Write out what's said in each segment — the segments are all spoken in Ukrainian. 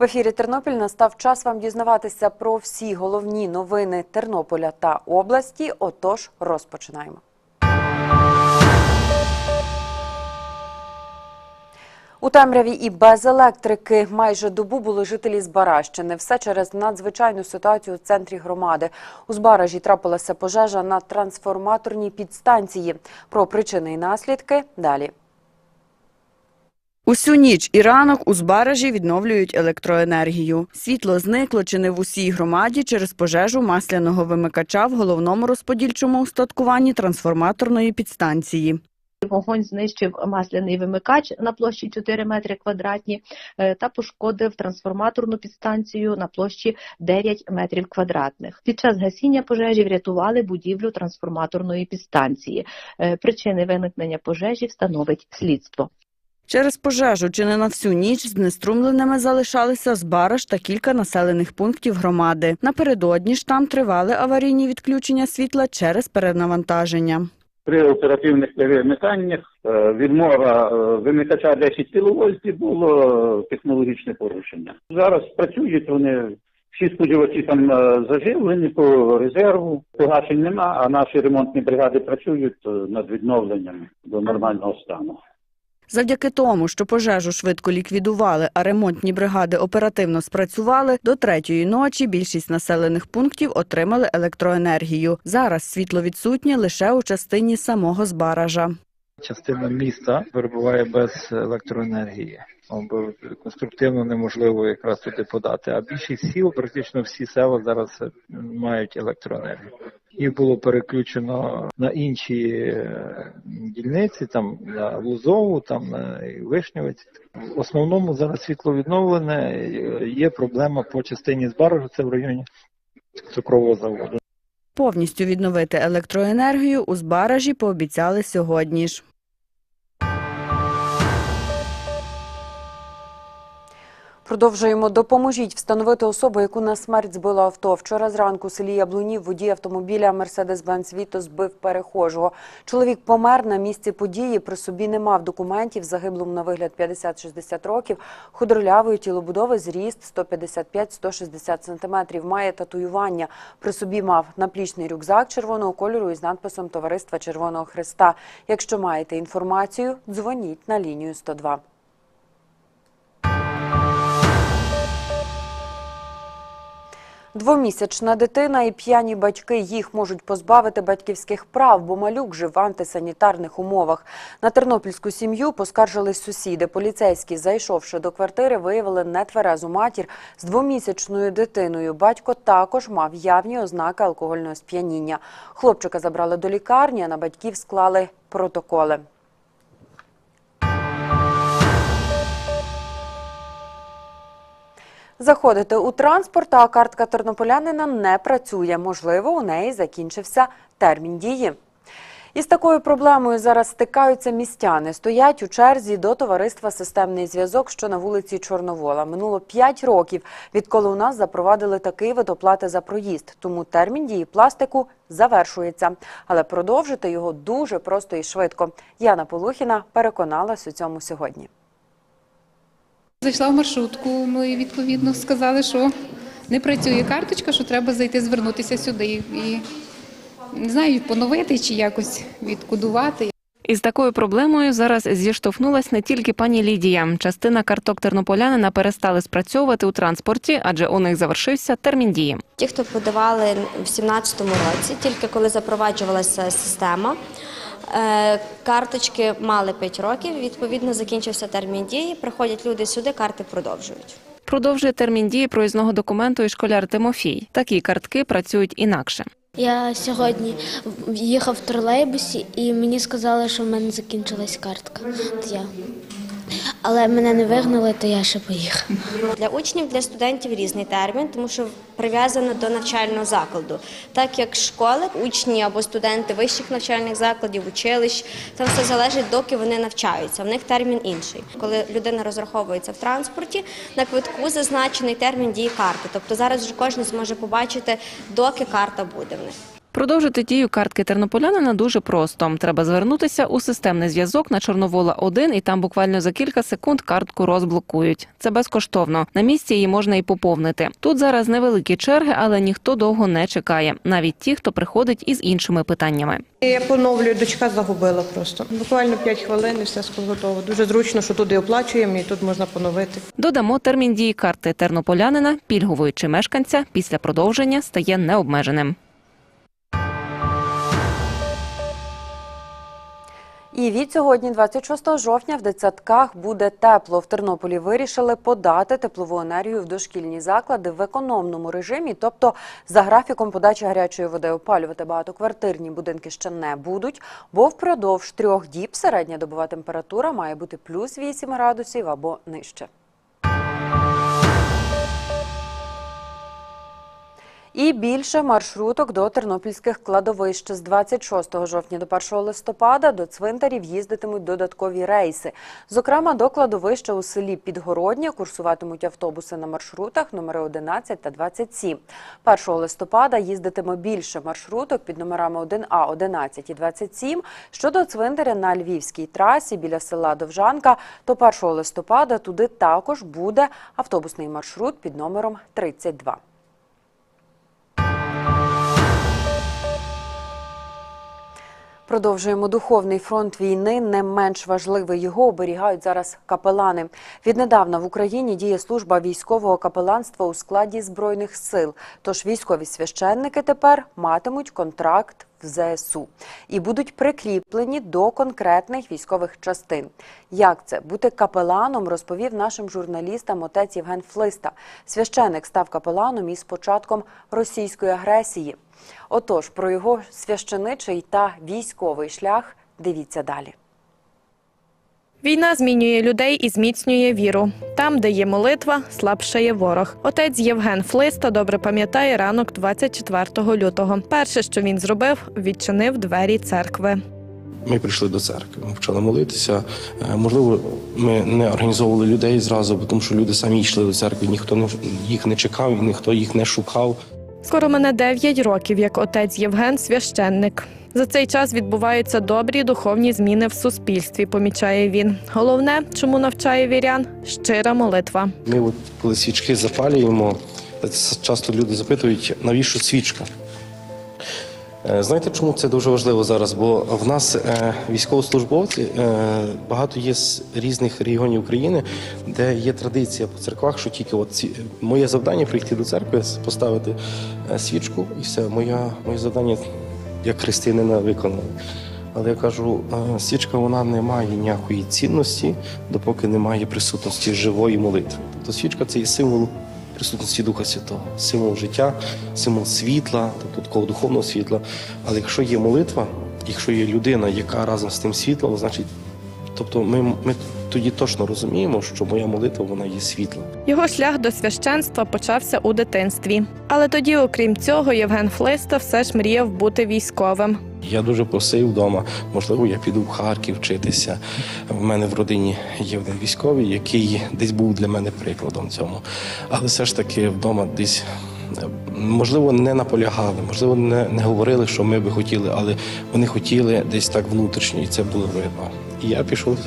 В ефірі Тернопіль настав час вам дізнаватися про всі головні новини Тернополя та області. Отож, розпочинаємо. У темряві і без електрики майже добу були жителі Збаращини. Все через надзвичайну ситуацію у центрі громади. У Збаражі трапилася пожежа на трансформаторній підстанції. Про причини і наслідки далі. Усю ніч і ранок у Збаражі відновлюють електроенергію. Світло зникло чи не в усій громаді через пожежу масляного вимикача в головному розподільчому устаткуванні трансформаторної підстанції. Вогонь знищив масляний вимикач на площі 4 метри квадратні е, та пошкодив трансформаторну підстанцію на площі 9 метрів квадратних. Під час гасіння пожежі врятували будівлю трансформаторної підстанції. Е, Причини виникнення пожежі встановить слідство. Через пожежу чи не на всю ніч знеструмленими залишалися Збараж та кілька населених пунктів громади. Напередодні ж там тривали аварійні відключення світла через перенавантаження. При оперативних перемиканнях е, відмова е, вимикача 10 кВт було е, технологічне порушення. Зараз працюють вони. Всі споживачі там заживлені по резерву, погашень нема, а наші ремонтні бригади працюють над відновленням до нормального стану. Завдяки тому, що пожежу швидко ліквідували, а ремонтні бригади оперативно спрацювали, до третьої ночі більшість населених пунктів отримали електроенергію. Зараз світло відсутнє лише у частині самого Збаража. Частина міста перебуває без електроенергії. Конструктивно неможливо якраз туди подати. А більшість сіл, практично всі села зараз е, мають електроенергію. Їх було переключено на інші е, дільниці, там на Лузову, там на Вишневець. В основному зараз світло відновлене. Е, Є проблема по частині Збаражу, це в районі цукрового заводу. Повністю відновити електроенергію у Збаражі пообіцяли сьогодні ж. Продовжуємо. Допоможіть встановити особу, яку на смерть збило авто. Вчора зранку у селі Яблунів водій автомобіля Мерседес-Бенц Віто збив перехожого. Чоловік помер на місці події. При собі не мав документів. Загиблому на вигляд 50-60 років. Худорлявої тілобудови зріст 155-160 сантиметрів. Має татуювання. При собі мав наплічний рюкзак червоного кольору із надписом Товариства Червоного Христа. Якщо маєте інформацію, дзвоніть на лінію 102. Двомісячна дитина і п'яні батьки їх можуть позбавити батьківських прав, бо малюк жив в антисанітарних умовах. На тернопільську сім'ю поскаржились сусіди. Поліцейські, зайшовши до квартири, виявили нетверезу матір з двомісячною дитиною. Батько також мав явні ознаки алкогольного сп'яніння. Хлопчика забрали до лікарні, а на батьків склали протоколи. Заходити у транспорт, а картка тернополянина не працює. Можливо, у неї закінчився термін дії. Із такою проблемою зараз стикаються містяни. Стоять у черзі до товариства Системний зв'язок, що на вулиці Чорновола. Минуло 5 років, відколи у нас запровадили такий вид оплати за проїзд. Тому термін дії пластику завершується. Але продовжити його дуже просто і швидко. Яна Полухіна переконалась у цьому сьогодні. Зайшла в маршрутку, ну і відповідно сказали, що не працює карточка, що треба зайти звернутися сюди і не знаю, поновити чи якось відкодувати. Із такою проблемою зараз зіштовхнулась не тільки пані Лідія. Частина карток тернополянина перестали спрацьовувати у транспорті, адже у них завершився термін дії. Ті, хто подавали в 2017 році, тільки коли запроваджувалася система, карточки мали 5 років, відповідно закінчився термін дії, приходять люди сюди, карти продовжують. Продовжує термін дії проїзного документу і школяр Тимофій. Такі картки працюють інакше. Я сьогодні їхав в тролейбусі і мені сказали, що в мене закінчилась картка. От я. Але мене не вигнали, то я ще поїхав. Для учнів, для студентів різний термін, тому що прив'язано до навчального закладу. Так як школи, учні або студенти вищих навчальних закладів, училищ, там все залежить, доки вони навчаються. В них термін інший. Коли людина розраховується в транспорті, на квитку зазначений термін дії карти. Тобто зараз вже кожен зможе побачити, доки карта буде в них. Продовжити дію картки тернополянина дуже просто. Треба звернутися у системний зв'язок на Чорновола 1 і там буквально за кілька секунд картку розблокують. Це безкоштовно. На місці її можна і поповнити. Тут зараз невеликі черги, але ніхто довго не чекає, навіть ті, хто приходить із іншими питаннями. Я поновлюю, дочка загубила просто. Буквально 5 хвилин і все готово. Дуже зручно, що туди оплачуємо і тут можна поновити. Додамо термін дії карти тернополянина, пільгової чи мешканця після продовження стає необмеженим. І від сьогодні, 26 жовтня, в дитсадках буде тепло. В Тернополі вирішили подати теплову енергію в дошкільні заклади в економному режимі, тобто за графіком подачі гарячої води опалювати багатоквартирні будинки ще не будуть, бо впродовж трьох діб середня добова температура має бути плюс 8 градусів або нижче. І більше маршруток до тернопільських кладовищ з 26 жовтня до 1 листопада до цвинтарів їздитимуть додаткові рейси. Зокрема, до кладовища у селі Підгородня курсуватимуть автобуси на маршрутах номери 11 та 27. 1 листопада їздитиме більше маршруток під номерами 1А, 11 і 27. Щодо цвинтаря на Львівській трасі біля села Довжанка, то 1 листопада туди також буде автобусний маршрут під номером 32. Продовжуємо духовний фронт війни. Не менш важливий його оберігають зараз капелани. Віднедавна в Україні діє служба військового капеланства у складі збройних сил. Тож військові священники тепер матимуть контракт в ЗСУ і будуть прикріплені до конкретних військових частин. Як це бути капеланом, розповів нашим журналістам отець Євген Флиста. Священик став капеланом із початком російської агресії. Отож, про його священичий та військовий шлях дивіться далі. Війна змінює людей і зміцнює віру. Там, де є молитва, слабшає ворог. Отець Євген Флиста добре пам'ятає ранок 24 лютого. Перше, що він зробив, відчинив двері церкви. Ми прийшли до церкви, ми почали молитися. Е, Можливо, ми не організовували людей зразу, бо тому що люди самі йшли до церкви, ніхто не їх не чекав, і ніхто їх не шукав. Скоро мене 9 років, як отець Євген священник. За цей час відбуваються добрі духовні зміни в суспільстві, помічає він. Головне, чому навчає вірян щира молитва. Ми, от, коли свічки запалюємо, часто люди запитують, навіщо свічка? Е, Знаєте, чому це дуже важливо зараз? Бо в нас е, військовослужбовці е, багато є з різних регіонів України, де є традиція по церквах, що тільки от ці, моє завдання прийти до церкви, поставити свічку, і все, моя, моє завдання як християнина виконане. Але я кажу, свічка вона не має ніякої цінності, допоки немає присутності живої молитви. Тобто свічка це є символ присутності Духа Святого, символ життя, символ світла, тобто такого духовного світла. Але якщо є молитва, якщо є людина, яка разом з тим світлом, значить, тобто ми, ми тоді точно розуміємо, що моя молитва вона є світла. Його шлях до священства почався у дитинстві. Але тоді, окрім цього, Євген Флиста все ж мріяв бути військовим. Я дуже просив вдома, можливо, я піду в Харків вчитися. В мене в родині є один військовий, який десь був для мене прикладом цьому. Але все ж таки вдома десь. Можливо, не наполягали, можливо, не, не говорили, що ми би хотіли, але вони хотіли десь так внутрішньо, і це було видно. І я пішов,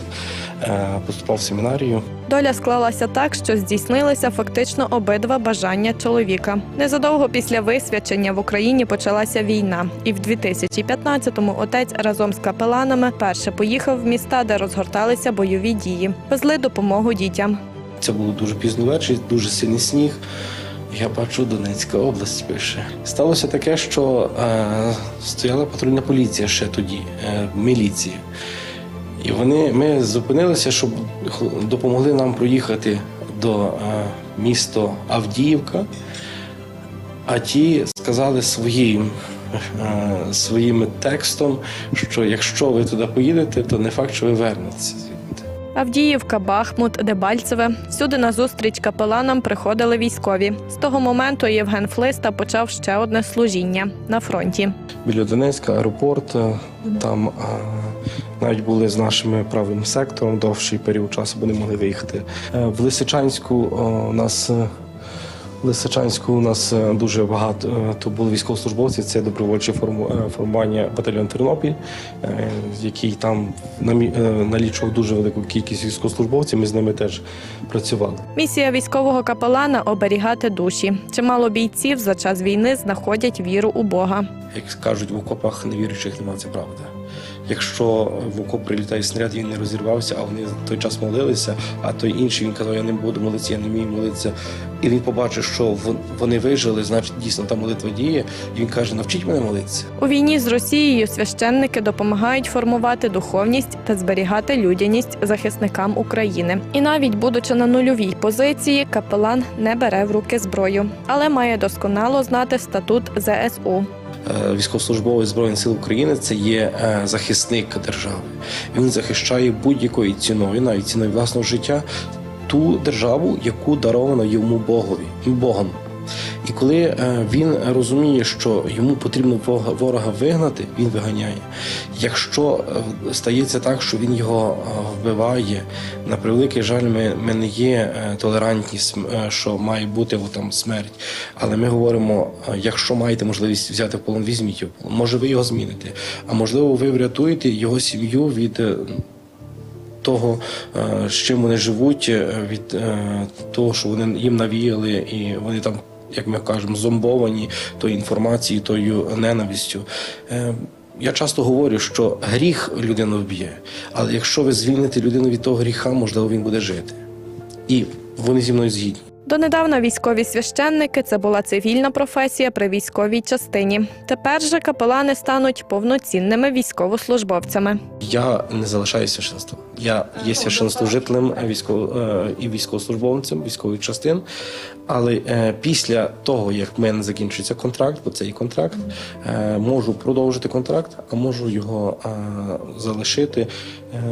поступав в семінарію. Доля склалася так, що здійснилися фактично обидва бажання чоловіка. Незадовго після висвячення в Україні почалася війна, і в 2015-му отець разом з капеланами перше поїхав в міста, де розгорталися бойові дії, везли допомогу дітям. Це було дуже пізно ввечері, дуже сильний сніг. Я бачу, Донецька область пише. Сталося таке, що е, стояла патрульна поліція ще тоді, е, міліція. І вони, ми зупинилися, щоб допомогли нам проїхати до е, міста Авдіївка, а ті сказали своїм, е, своїм текстом, що якщо ви туди поїдете, то не факт, що ви вернетеся. звідти. Авдіївка, Бахмут, Дебальцеве. Всюди на зустріч капеланам приходили військові. З того моменту Євген Флиста почав ще одне служіння на фронті. біля Донецька аеропорт. е, Там навіть були з нашим правим сектором довший період часу, бо не могли виїхати. Е, В Лисичанську у нас е, В Лисичанську у нас е, дуже багато е, то були військовослужбовці. Це добровольче форму- е, формування батальйон Тернопіль, е, який там намі- е, налічував дуже велику кількість військовослужбовців. Ми з ними теж працювали. Місія військового капелана оберігати душі. Чимало бійців за час війни знаходять віру у Бога. Як кажуть, в окопах невіруючих немає, це правда. Якщо в окоп прилітає снаряд, він не розірвався, а вони в той час молилися, а той інший він казав, я не буду молитися, я не вмію молитися. І він побачив, що вон- вони вижили, значить дійсно та молитва діє. І він каже, навчіть мене молитися. У війні з Росією священники допомагають формувати духовність та зберігати людяність захисникам України. І навіть будучи на нульовій позиції, капелан не бере в руки зброю, але має досконало знати статут ЗСУ. Е, Військовослужбовець Збройних сил України це є е, захисник держави. Він захищає будь-якою ціною, навіть ціною власного життя, ту державу, яку даровано йому Богові Богом. І коли е, він розуміє, що йому потрібно ворога вигнати, він виганяє. Якщо е, стається так, що він його е, вбиває, на превеликий жаль, ми, ми не є толерантні, е, що має бути там смерть. Але ми говоримо: якщо маєте можливість взяти в полон, візьміть його. Може, ви його зміните, а можливо, ви врятуєте його сім'ю від. того, з чим вони живуть, від того, що вони їм навіяли, і вони там, як ми кажемо, зомбовані тою інформацією, тою ненавистю. Е, Я часто говорю, що гріх людину вб'є, але якщо ви звільните людину від того гріха, можливо, він буде жити. І вони зі мною згідні. Донедавна військові священники це була цивільна професія при військовій частині. Тепер же капелани стануть повноцінними військовослужбовцями. Я не залишаю священства. Я є священнослужителем військово, е, і військовослужбовцем військових частин. Але е, після того, як в мене закінчується контракт, бо це і контракт, е, можу продовжити контракт, а можу його е, залишити е,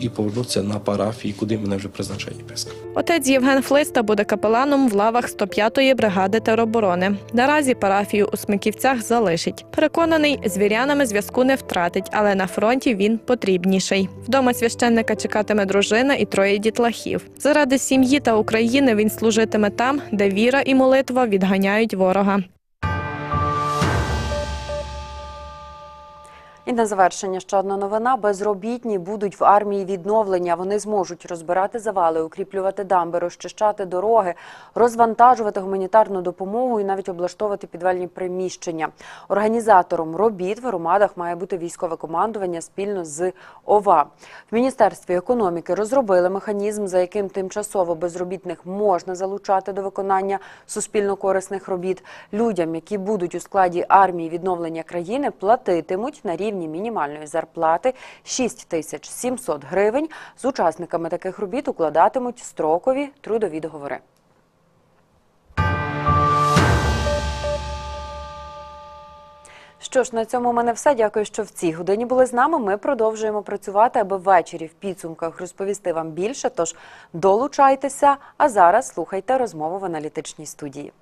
і повернутися на парафії, куди мене вже призначає єпископ. Отець Євген Флиста буде капеланом в лавах 105-ї бригади тероборони. Наразі парафію у Смиківцях залишить. Переконаний, з вірянами зв'язку не втратить, але на фронті він потрібніший. Вдома священника чекатиме дружина і троє дітлахів. Заради сім'ї та України він служитиме там, де віра і молитва відганяють ворога. І на завершення ще одна новина. Безробітні будуть в армії відновлення. Вони зможуть розбирати завали, укріплювати дамби, розчищати дороги, розвантажувати гуманітарну допомогу і навіть облаштовувати підвальні приміщення. Організатором робіт в громадах має бути військове командування спільно з ОВА. В міністерстві економіки розробили механізм, за яким тимчасово безробітних можна залучати до виконання суспільно корисних робіт. Людям, які будуть у складі армії відновлення країни, платитимуть на рівні мінімальної зарплати 6 тисяч 700 гривень. З учасниками таких робіт укладатимуть строкові трудові договори. Що ж, на цьому у мене все. Дякую, що в цій годині були з нами. Ми продовжуємо працювати, аби ввечері в підсумках розповісти вам більше. Тож долучайтеся. А зараз слухайте розмову в аналітичній студії.